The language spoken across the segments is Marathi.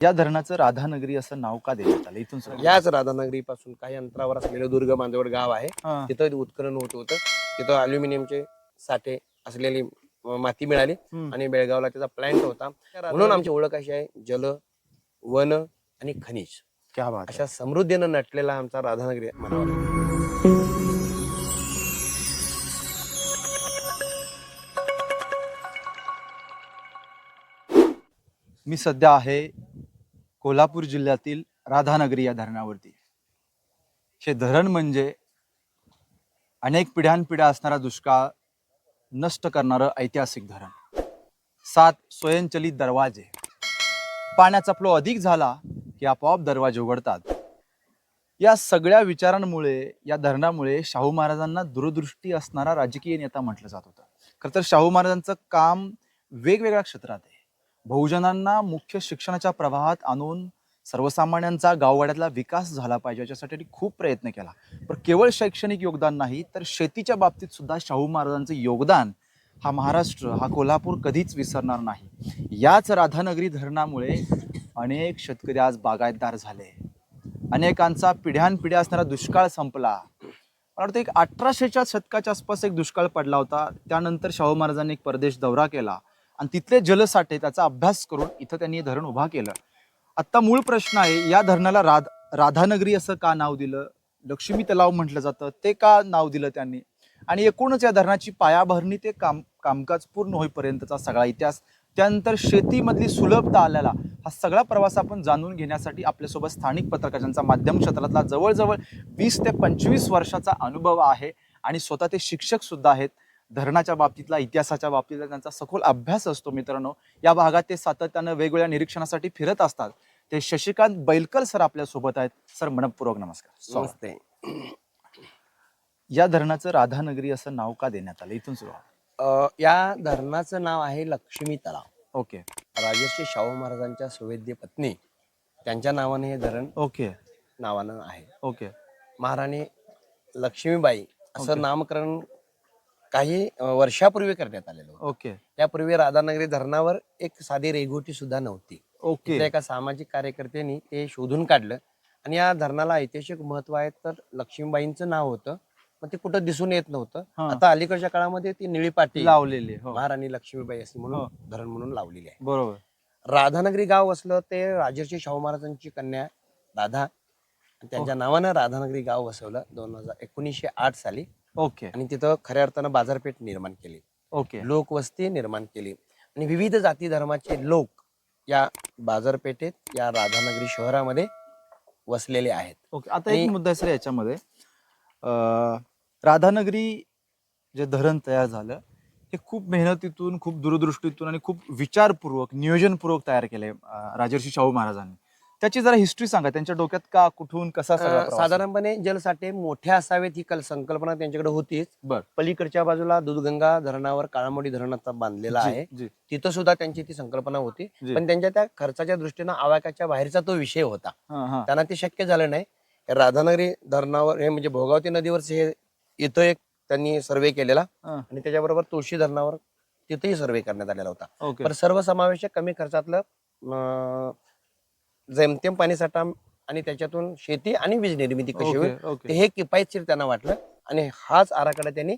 या धरणाचं राधानगरी असं नाव का देण्यात आलं? इथून सुरू याच राधानगरी पासून काही अंतरावर असलेलं दुर्ग बांधवड गाव आहे. हा. तिथं उत्खनन होत होतं. तिथं अल्युमिनियमचे साठे असलेली माती मिळाली हम्म. आणि बेळगावला त्याचा प्लॅन्ट होता. म्हणून आमची ओळख अशी आहे जल वन आणि खनिज. क्या बात अशा समृद्धीनं नटलेला आमचा राधानगरी म्हणावा लागेल. मी सध्या आहे कोल्हापूर जिल्ह्यातील राधानगरी या धरणावरती. हे धरण म्हणजे अनेक पिढ्यानपिढ्या असणारा दुष्काळ नष्ट करणारं ऐतिहासिक धरण. सात स्वयंचलित दरवाजे. पाण्याचा फ्लो अधिक झाला की आपोआप दरवाजे उघडतात. या सगळ्या विचारांमुळे या धरणामुळे शाहू महाराजांना दूरदृष्टी असणारा राजकीय नेता म्हटलं जात होतं. खरं तर शाहू महाराजांचं काम वेगवेगळ्या क्षेत्रात आहे. बहुजनांना मुख्य शिक्षणाच्या प्रवाहात आणून सर्वसामान्यांचा गाववाड्यातला विकास झाला पाहिजे याच्यासाठी खूप प्रयत्न केला. पण केवळ शैक्षणिक योगदान नाही तर शेतीच्या बाबतीत सुद्धा शाहू महाराजांचं योगदान हा महाराष्ट्र हा कोल्हापूर कधीच विसरणार नाही. याच राधानगरी धरणामुळे अनेक शेतकरी आज बागायतदार झाले. अनेकांचा पिढ्यानपिढ्या असणारा दुष्काळ संपला. मला वाटतं एक अठराशेच्या शतकाच्या आसपास एक दुष्काळ पडला होता. त्यानंतर शाहू महाराजांनी एक परदेश दौरा केला. आणि तिथले जलसाठे त्याचा अभ्यास करून इथं त्यांनी हे धरण उभा केलं. आत्ता मूळ प्रश्न आहे या धरणाला राध राधानगरी असं का नाव दिलं? लक्ष्मी तलाव म्हटलं जातं ते का नाव दिलं त्यांनी? आणि एकूणच या धरणाची पायाभरणी ते काम कामकाज पूर्ण होईपर्यंतचा सगळा इतिहास त्यानंतर शेतीमधली सुलभता आलेला हा सगळा प्रवास आपण जाणून घेण्यासाठी आपल्यासोबत स्थानिक पत्रकारांचा माध्यम क्षेत्रातला जवळजवळ वीस ते पंचवीस वर्षाचा अनुभव आहे आणि स्वतः ते शिक्षक सुद्धा आहेत. धरणाच्या बाबतीतला इतिहासाच्या बाबतीतला त्यांचा सखोल अभ्यास असतो मित्रांनो. या भागात ते सातत्यानं वेगवेगळ्या निरीक्षणासाठी फिरत असतात. ते शशिकांत बैलकर सर आपल्यासोबत आहेत. सर मनपूर्वक नमस्कार. स्वागत. नमस्ते. या धरणाचं राधानगरी असं नाव का देण्यात आलं? इथून सुरू अं, या धरणाचं नाव आहे लक्ष्मी तलाव. ओके. राजर्षी शाहू महाराजांच्या सुवेद्य पत्नी त्यांच्या नावाने हे धरण ओके. नावानं आहे. ओके. महाराणी लक्ष्मीबाई असं. नामकरण काही वर्षापूर्वी करण्यात आलेलं होतं. ओके. त्यापूर्वी राधानगरी धरणावर एक साधी रेघोटी सुद्धा नव्हती. ओके. तिथल्या एका सामाजिक कार्यकर्त्यांनी ते शोधून काढलं आणि या धरणाला ऐतिहासिक महत्त्व आहे तर लक्ष्मीबाईंचं नाव होतं. मग ते कुठं दिसून येत नव्हतं. हा. आता अलीकडच्या काळामध्ये ती निळी पाटी लावलेले हो. महाराणी लक्ष्मीबाई असे हो. म्हणून धरण म्हणून लावलेली आहे. बरोबर. राधानगरी गाव वसलं ते राजर्षी शाहू महाराजांची कन्या राधा आणि त्यांच्या नावानं राधानगरी गाव वसवलं दोन हजार एकोणीसशे आठ साली. ओके. आणि तिथं खऱ्या अर्थानं बाजारपेठ निर्माण केली. ओके. लोकवस्ती निर्माण केली. आणि विविध जाती धर्माचे लोक या बाजारपेठेत या राधानगरी शहरामध्ये वसलेले आहेत. ओके. आता आणि- एक मुद्दा सर याच्यामध्ये. अं, राधानगरी जे धरण तयार झालं हे खूप मेहनतीतून खूप दूरदृष्टीतून आणि खूप विचारपूर्वक नियोजनपूर्वक तयार केलंय अं, राजर्षी शाहू महाराजांनी. त्याची जरा हिस्ट्री सांगा त्यांच्या डोक्यात का कुठून कसा सगळा अं, प्रवास? साधारणपणे जलसाठे मोठे असावेत ही कल संकल्पना त्यांच्याकडे होतीच बर. पलीकडच्या बाजूला दूधगंगा धरणावर काळामोडी धरण आता बांधलेला जी, आहे जी, तिथं सुद्धा त्यांची ती संकल्पना होती जी. पण त्यांच्या त्या खर्चाच्या दृष्टीनं आवाक्याच्या बाहेरचा तो विषय होता हा, हा. त्यांना ते शक्य झालं नाही राधानगरी धरणावर हे म्हणजे भोगावती नदीवरचे हे इथं एक त्यांनी सर्वे केलेला हा. आणि त्याच्याबरोबर तुळशी धरणावर तिथेही सर्वे करण्यात आलेला होता ओके पण सर्वसमावेशक कमी खर्चातलं अं, जेमतेम पाणीसाठा आणि त्याच्यातून शेती आणि वीज निर्मिती कशी होईल ते हे किफायतशीर त्यांना वाटलं आणि हाच आराखडा त्यांनी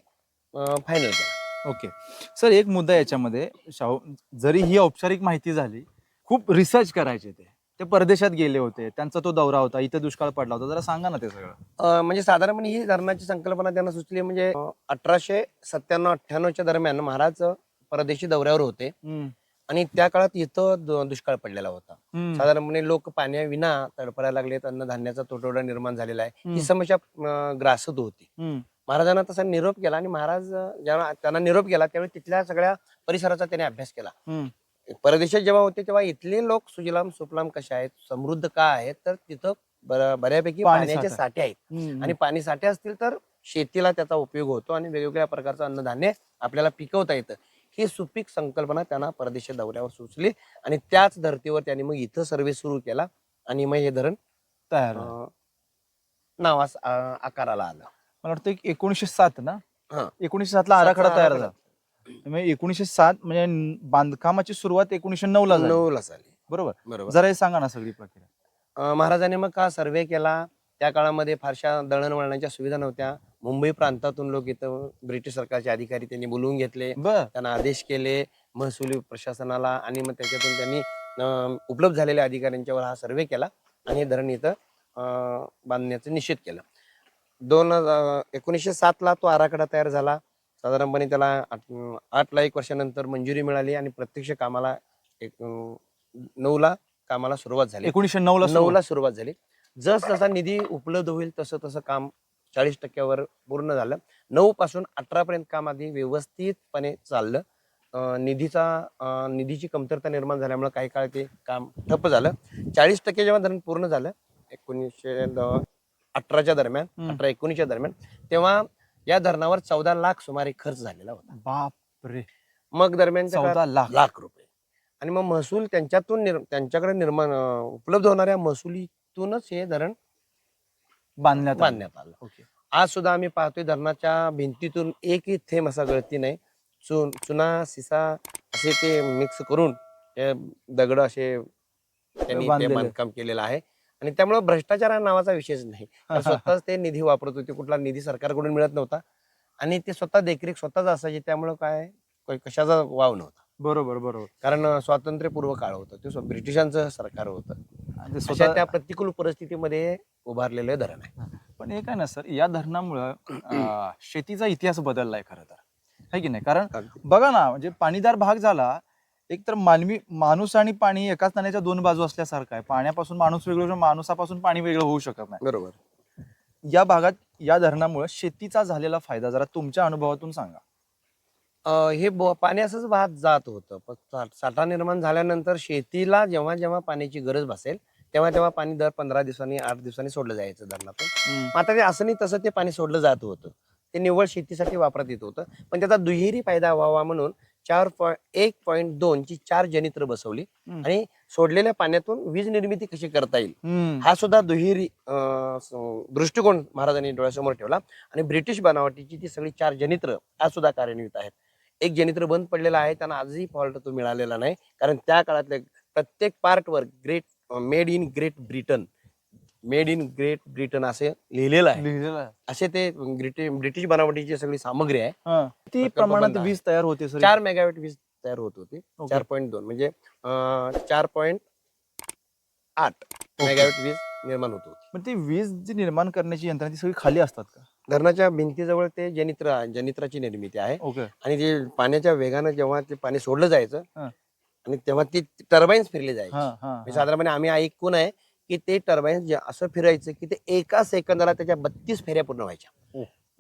फायनल केला. ओके. सर एक मुद्दा याच्यामध्ये शाहू जरी ही औपचारिक माहिती झाली खूप रिसर्च करायचे ते. ते परदेशात गेले होते त्यांचा तो दौरा होता इथे दुष्काळ पडला होता जरा सांगा ना ते सगळं. म्हणजे साधारणपणे ही धरणाची संकल्पना त्यांना सुचली म्हणजे अठराशे सत्त्याण्णव अठ्ठ्याण्णवच्या दरम्यान महाराज परदेशी दौऱ्यावर होते. आणि त्या काळात इथं दु- दुष्काळ पडलेला होता हम्म. साधारणपणे लोक पाण्याविना तडफडायला लागलेत अन्नधान्याचा तुटवडा निर्माण झालेला आहे हम्म. ही समस्या अं, ग्रासत होती हम्म, महाराजांना तसा निरोप केला आणि महाराज अं, जेव्हा त्यांना निरोप केला त्यावेळी तिथल्या सगळ्या परिसराचा त्याने अभ्यास केला हम्म. परदेशात जेव्हा होते तेव्हा इथले लोक सुजलाम सुफलाम कशा आहेत समृद्ध का आहेत तर तिथं बर- बऱ्यापैकी पाणी पाण्याचे साठा. साठे आहेत हम्म, आणि पाणी साठे असतील तर शेतीला त्याचा उपयोग होतो आणि वेगवेगळ्या प्रकारचं अन्नधान्य आपल्याला पिकवता येतं ही सुपीक संकल्पना त्यांना परदेशी दौऱ्यावर सुचली आणि त्याच धर्तीवर त्यांनी मग इथं सर्वे सुरू केला आणि मग हे धरण तयार नावास आकाराला आलं. मला वाटतं एक एकोणीसशे सात ना? हा. एकोणीसशे सातला आराखडा तयार. झाला. एकोणीसशे सात म्हणजे बांधकामाची सुरुवात एकोणीसशे नऊ ला झाली. नऊला झाली. बरोबर? बरोबर. जरा हे सांगा ना सगळी प्रक्रिया. महाराजांनी मग का सर्वे केला? त्या काळामध्ये फारशा दळणवळणाच्या सुविधा नव्हत्या. मुंबई प्रांतातून लोक इथं ब्रिटिश सरकारचे अधिकारी त्यांनी बोलवून घेतले. बर. त्यांना आदेश केले महसुली प्रशासनाला आणि मग त्याच्यातून त्यांनी अं, उपलब्ध झालेल्या अधिकाऱ्यांच्यावर हा सर्वे केला आणि हे धरण इथं अं, बांधण्याचं निश्चित केलं. दोन हजार- एकोणीसशे सातला तो आराखडा तयार झाला. साधारणपणे त्याला आठ- आठला एक वर्षानंतर मंजुरी मिळाली आणि प्रत्यक्ष कामाला एक अं, नऊला कामाला सुरुवात झाली. एकोणीशे नऊ ला नऊला सुरुवात झाली. जस जसा निधी उपलब्ध होईल तसं तसं काम चाळीस टक्क्यावर पूर्ण झालं. नऊ पासून अठरा पर्यंत काम आधी व्यवस्थितपणे चाललं. निधीचा निधीची कमतरता निर्माण झाल्यामुळे काही काळ ते काम ठप्प झालं. चाळीस टक्के जेव्हा धरण पूर्ण झालं एकोणीसशे अठराच्या दरम्यान. अठरा एकोणीसच्या दरम्यान तेव्हा या धरणावर चौदा लाख सुमारे खर्च झालेला होता. बाप रे मग दरम्यानच्या काळात चौदा लाख. लाख रुपये. आणि मग महसूल त्यांच्यातून त्यांच्याकडे निर्माण उपलब्ध होणाऱ्या महसुलीतूनच हे धरण बांधण्यात आलं. बांधण्यात आलं. ओके. आज सुद्धा आम्ही पाहतोय धरणाच्या भिंतीतून एकही थेंब असा गळती नाही. चुन चुना सिसा असे ते मिक्स करून ते दगड असे त्यांनी ते बांधलेले. बांधकाम केलेलं आहे. आणि त्यामुळे भ्रष्टाचार हा नावाचा विषयच नाही. स्वतःच ते निधी वापरत होते. कुठला निधी सरकारकडून मिळत नव्हता. आणि ते स्वतः देखरेख स्वतःच असायची. त्यामुळे काय कशाचा वाव नव्हता. बरोबर बरोबर. कारण स्वातंत्र्यपूर्व काळ होतं. ते स्व- ब्रिटिशांचं सरकार होतं. आणि ते अशा स्वतः त्या प्रतिकूल परिस्थितीमध्ये उभारलेलं धरण आहे. पण हे काय ना सर या धरणामुळं अं, शेतीचा इतिहास बदललाय खरं तर. है की नाही? कारण बघा ना म्हणजे पाणीदार भाग झाला एक तर मानवी माणूस आणि पाणी एकाच नाण्याच्या दोन बाजू असल्यासारखं आहे. पाण्यापासून माणूस वेगळं होऊ- माणसापासून पाणी वेगळं होऊ शकत नाही. बरोबर. या भागात या धरणामुळे शेतीचा झालेला फायदा जरा तुमच्या अनुभवातून सांगा. अं, हे ब- पाणी असंच वाहत जात होतं. पण सा- साठा निर्माण झाल्यानंतर शेतीला जेव्हा जेव्हा पाण्याची गरज भासेल तेव्हा तेव्हा पाणी दर पंधरा दिवसांनी आठ दिवसांनी सोडलं जायचं धरणातून. आता ते असं नाही तसं ते पाणी सोडलं जात होतं. ते निव्वळ शेतीसाठी वापरात येत होतं. पण त्याचा दुहेरी फायदा व्हावा म्हणून चार पॉईंट एक पॉईंट दोन ची चार जनित्र बसवली. आणि सोडलेल्या पाण्यातून वीज निर्मिती कशी करता येईल. हा सुद्धा दुहेरी दृष्टिकोन महाराजांनी डोळ्यासमोर ठेवला आणि ब्रिटिश बनावटीची ती सगळी चार जनित्र आज सुद्धा कार्यान्वित आहेत. एक जनित्र बंद पडलेलं आहे त्यांना आजही फॉल्ट तो मिळालेला नाही. कारण त्या काळातल्या प्रत्येक पार्टवर Great made in Great Britain made in Great Britain असे लिहिलेलं आहे. लिहिलेलं आहे. असे ते ब्रिटिश ब्रिटिश बनावटीची सगळी सामग्री आहे. हा. किती प्रकल्प प्रमाणात आहे. वीज तयार होते सर चार मेगावॅट वीज तयार होत होती. ओके. चार पॉईंट दोन. म्हणजे अं, चार पॉईंट आठ मेगावॅट वीज निर्माण होत होती. पण ती वीज जी निर्माण करण्याची यंत्रणा ती सगळी खाली असतात का? धरणाच्या भिंतीजवळ ते जनित्र जनित्राची निर्मिती आहे. ओके आणि ते पाण्याच्या वेगानं जेव्हा ते पाणी सोडलं जायचं हा. आणि तेव्हा ती टर्बाईन्स फिरली जायची. हा हा म्हणजे साधारणपणे आम्ही ऐकून आहे की ते टर्बाईन्स असं फिरायचं की ते एका सेकंदाला त्याच्या बत्तीस फेऱ्या पूर्ण व्हायच्या.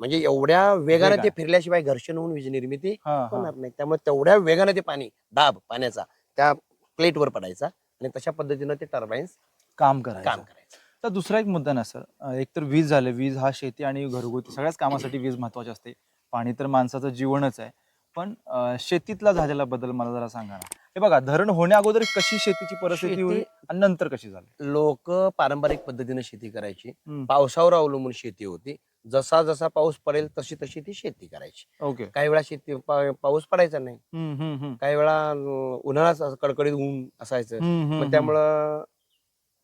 म्हणजे एवढ्या वेगानं ते. फिरल्याशिवाय घर्षण होऊन वीज निर्मिती हा, हा. होणार नाही. त्यामुळे तेवढ्या वेगानं ते पाणी दाब पाण्याचा त्या प्लेटवर पडायचा आणि तशा पद्धतीनं ते टर्बाईन्स काम करायचं. काम करायचं. तर दुसरा एक मुद्दा ना सर. अं, एक तर वीज झाले. वीज हा शेती आणि घरगुती सगळ्याच कामासाठी वीज महत्वाची असते. पाणी तर माणसाचं जीवनच आहे. पण अं, शेतीतला झालेला बदल मला जरा सांगा ना. हे बघा धरण होण्या अगोदर कशी शेतीची परिस्थिती शेती- होती आणि नंतर कशी झाली? लोक पारंपरिक पद्धतीने शेती करायची. हम्म. पावसावर अवलंबून शेती होती. जसा जसा पाऊस पडेल तशी तशी ती शेती करायची. ओके. काही वेळा शेती पा- पाऊस पडायचा नाही. हम्म, हम्म, हम्म. काही वेळा अं, उन्हाळाच असं कडकडीत ऊन असायचं. हम्म, हम्म, मग त्यामुळं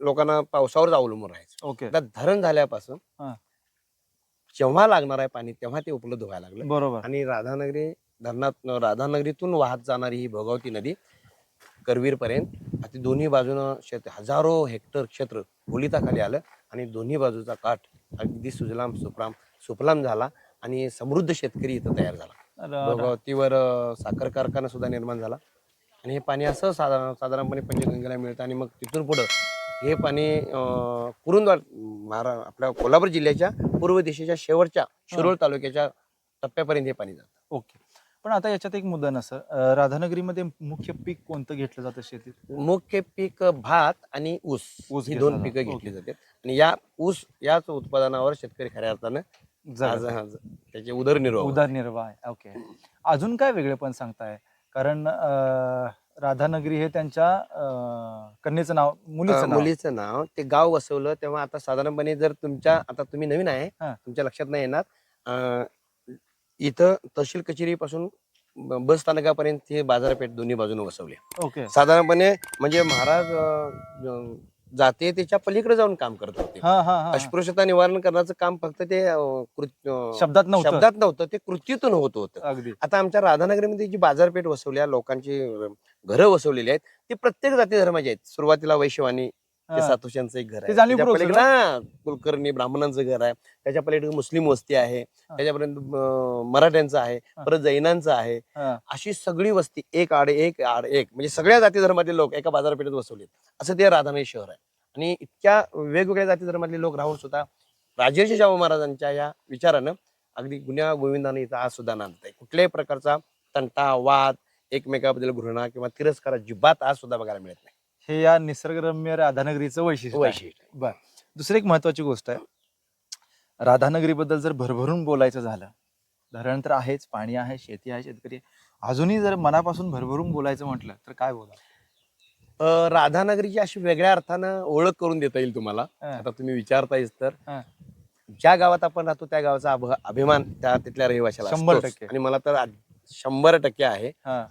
लोकांना पावसावरच अवलंबून राहायचं. ओके. आता धरण झाल्यापासून हा. जेव्हा लागणार आहे पाणी तेव्हा ते उपलब्ध व्हायला लागलं. बरोबर. आणि राधानगरी धरणात राधानगरीतून वाहत जाणारी ही भोगावती नदी करवीर पर्यंत अति दोन्ही बाजूनं शेत हजारो हेक्टर क्षेत्र ओलिताखाली आलं आणि दोन्ही बाजूचा काठ अगदी सुजलाम सुफलाम सुफलाम झाला आणि समृद्ध शेतकरी इथं तयार झाला. भोगावतीवर साखर कारखाना सुद्धा निर्माण झाला. आणि हे पाणी असं साधारण साधारणपणे पंचगंगेला मिळतं आणि मग तिथून पुढं हे पाणी कुरुंदवाड महारा आपल्या कोल्हापूर जिल्ह्याच्या पूर्व दिशेच्या शेवटच्या शिरोळ तालुक्याच्या टप्प्यापर्यंत हे पाणी जातं. ओके. पण आता याच्यात एक मुद्दा ना सर अं, राधानगरीमध्ये मुख्य पीक कोणतं घेतलं जातं शेतीत मुख्य पीक भात आणि ऊस ऊस ही घेतला दोन जातो. पिकं घेतली. जातात आणि या ऊस याच उत्पादनावर शेतकरी खऱ्या अर्थानं आज जगत. आज त्याचे उदरनिर्वाह होतो. उदरनिर्वाह आहे ओके अजून काय वेगळे पण सांगताय कारण अं, राधानगरी हे त्यांच्या अं, कन्येचं नाव मुलीचं अं, नाव मुलीचं नाव ते गाव वसवलं तेव्हा आता साधारणपणे जर तुमच्या आता तुम्ही नवीन आहे हा. तुमच्या लक्षात नाही येणार अं, इथं तहसील कचेरी पासून ब- बस स्थानकापर्यंत ही बाजारपेठ दोन्ही बाजूने वसवली ओके. साधारणपणे म्हणजे महाराज अं, अं, जातीयतेच्या पलीकडे जाऊन काम करत होते. हा हा हा. अस्पृश्यता निवारण करण्याचं काम फक्त ते अं, कृत- अं, शब्दात नव्हतं. शब्दात नव्हतं ते कृतीतून होत होतं. अगदी. आता आमच्या राधानगरीमध्ये जी बाजारपेठ वसवली आहे, लोकांची अं, घरं वसवलेली आहेत ती प्रत्येक जाती धर्माची आहेत. सुरुवातीला वैश्यवानी ते. सातोश्यांचं एक घर ते आहे. जाणीवपूर्वक त्याच्या पलीकडे हा, कुलकर्णी ब्राह्मणांचं घर आहे. त्याच्या पलीकडे मुस्लिम वस्ती आहे. त्याच्यापर्यंत अं, मराठ्यांचं आहे. हा. परत जैनांचं आहे. हा. अशी सगळी वस्ती एक आड एक आड एक म्हणजे सगळ्या जाती धर्मातले लोक एका बाजारपेठेत वसवलेत असं ते राधानगरी शहर आहे. आणि इतक्या वेगवेगळ्या जाती धर्मातले लोक राहून सुद्धा राजर्षी शाहू महाराजांच्या या विचारानं अगदी गुन्ह्या गोविंदाने इथं आज सुद्धा नांदत आहे. कुठल्याही प्रकारचा तंटा वाद एकमेकाबद्दल घृणा किंवा तिरस्कार अजिबात आज सुद्धा बघायला मिळत नाही. हे या निसर्गरम्य राधानगरीचं वैशिष्ट्य आहे. वैशिष्ट्य बर दुसरी एक महत्वाची गोष्ट आहे राधानगरीबद्दल जर भरभरून बोलायचं झालं धरण तर आहेच पाणी आहे शेती आहे शेतकरी आहे. अजूनही जर मनापासून भरभरून बोलायचं म्हटलं तर काय बोला अं, राधानगरीची अशी वेगळ्या अर्थानं ओळख करून देता येईल तुम्हाला. आता तुम्ही विचारतायच तर. ज्या गावात आपण राहतो त्या गावाचा अभ- अभिमान त्या तिथल्या रहिवाशाला शंभर असतोच. टक्के. आणि मला तर आ- शंभर टक्के आहे हा,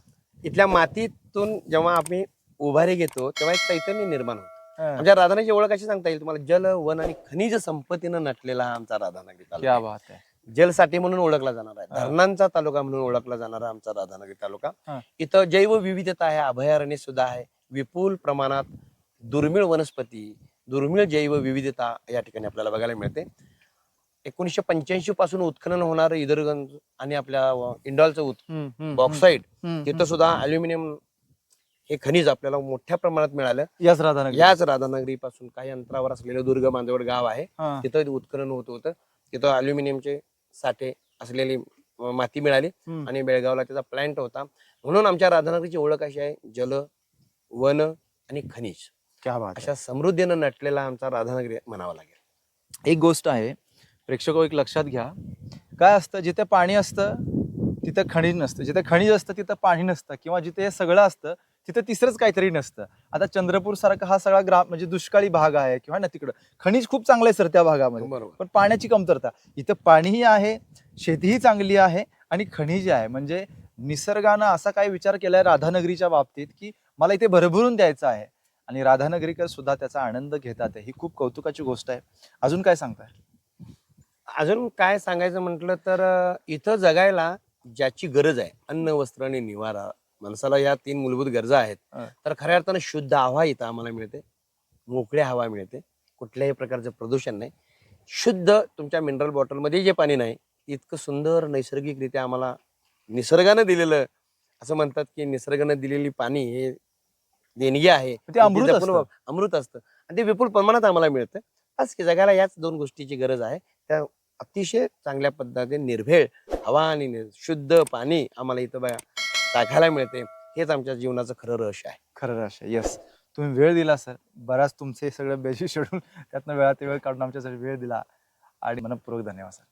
इथल्या मातीतून जेव्हा आम्ही उभारी घेतो तेव्हा एक चैतन्य निर्माण होतं. आमच्या राधानगरीची ओळख अशी सांगता येईल तुम्हाला जल वन आणि खनिज संपत्तीनं नटलेला हा आमचा राधानगरी तालुका आहे. जलसाठी म्हणून ओळखला जाणार आहे. धरणांचा तालुका म्हणून ओळखला जाणारा आमचा राधानगरी तालुका. इथं जैवविविधता आहे अभयारण्य सुद्धा आहे विपुल प्रमाणात दुर्मिळ वनस्पती दुर्मिळ जैवविविधता या ठिकाणी आपल्याला बघायला मिळते एकोणीसशे पंच्याऐंशी पासून उत्खनन होणारं इदरगंज आणि आपल्या इंडॉलचं बॉक्साईड तिथं सुद्धा अल्युमिनियम हे खनिज आपल्याला मोठ्या प्रमाणात मिळालं. याच राधानगरी याच राधानगरी पासून काही अंतरावर असलेलं दुर्ग बांधवड गाव आहे. हा, तिथं उत्खनन होत होतं. तिथं अल्युमिनियमचे साठे असलेली माती मिळाली हम्म. आणि बेळगावला त्याचा प्लांट होता. म्हणून आमच्या राधानगरीची ओळख अशी आहे जल वन आणि खनिज. क्या बात. अशा समृद्धीनं नटलेला आमचा राधानगरी म्हणावा लागेल. एक गोष्ट आहे प्रेक्षक एक लक्षात घ्या. काय असतं जिथे पाणी असतं तिथं खनिज नसतं. जिथे खनिज असतं तिथं पाणी नसतं. किंवा जिथे हे सगळं असतं तिथं तिसरंच काहीतरी नसतं. आता चंद्रपूर सारखा हा सगळा ग्राम म्हणजे दुष्काळी भाग आहे किंवा ना तिकडं. खनिज खूप चांगलं आहे सर त्या भागामध्ये. बरोबर. पण पाण्याची कमतरता. इथं पाणीही आहे शेतीही चांगली आहे आणि खनिज आहे. म्हणजे निसर्गानं असा काय विचार केलाय राधानगरीच्या बाबतीत की मला इथे भरभरून द्यायचं आहे. आणि राधानगरीकर सुद्धा त्याचा आनंद घेतात आहे. ही खूप कौतुकाची गोष्ट आहे. अजून काय सांगताय? अजून काय सांगायचं म्हटलं तर अं, इथं जगायला ज्याची गरज आहे अन्न वस्त्र आणि निवारा माणसाला या तीन मूलभूत गरजा आहेत. तर खऱ्या अर्थानं शुद्ध हवा इथं आम्हाला मिळते. मोकळी हवा मिळते. कुठल्याही प्रकारचं प्रदूषण नाही. शुद्ध तुमच्या मिनरल बॉटलमध्ये जे पाणी नाही इतकं सुंदर नैसर्गिकरित्या आम्हाला निसर्गानं दिलेलं असं म्हणतात की निसर्गानं दिलेली पाणी हे देणगी आहे. ते अमृत असतं. वाप- अमृत असतं. आणि ते विपुल प्रमाणात आम्हाला मिळतं. बस की जगाला याच दोन गोष्टीची गरज आहे. त्या अतिशय चांगल्या पद्धतीने निर्भेळ हवा आणि शुद्ध पाणी आम्हाला इथं बघा टाकायला मिळते. हेच आमच्या जीवनाचं खरं रहस्य आहे. खरं रहस्य येस तुम्ही वेळ दिला सर बराच तुमचे सगळं बेजी शेड्यूल त्यातनं वेळात वेळ काढून आमच्यासाठी वेळ दिला. आणि मनपूर्वक धन्यवाद सर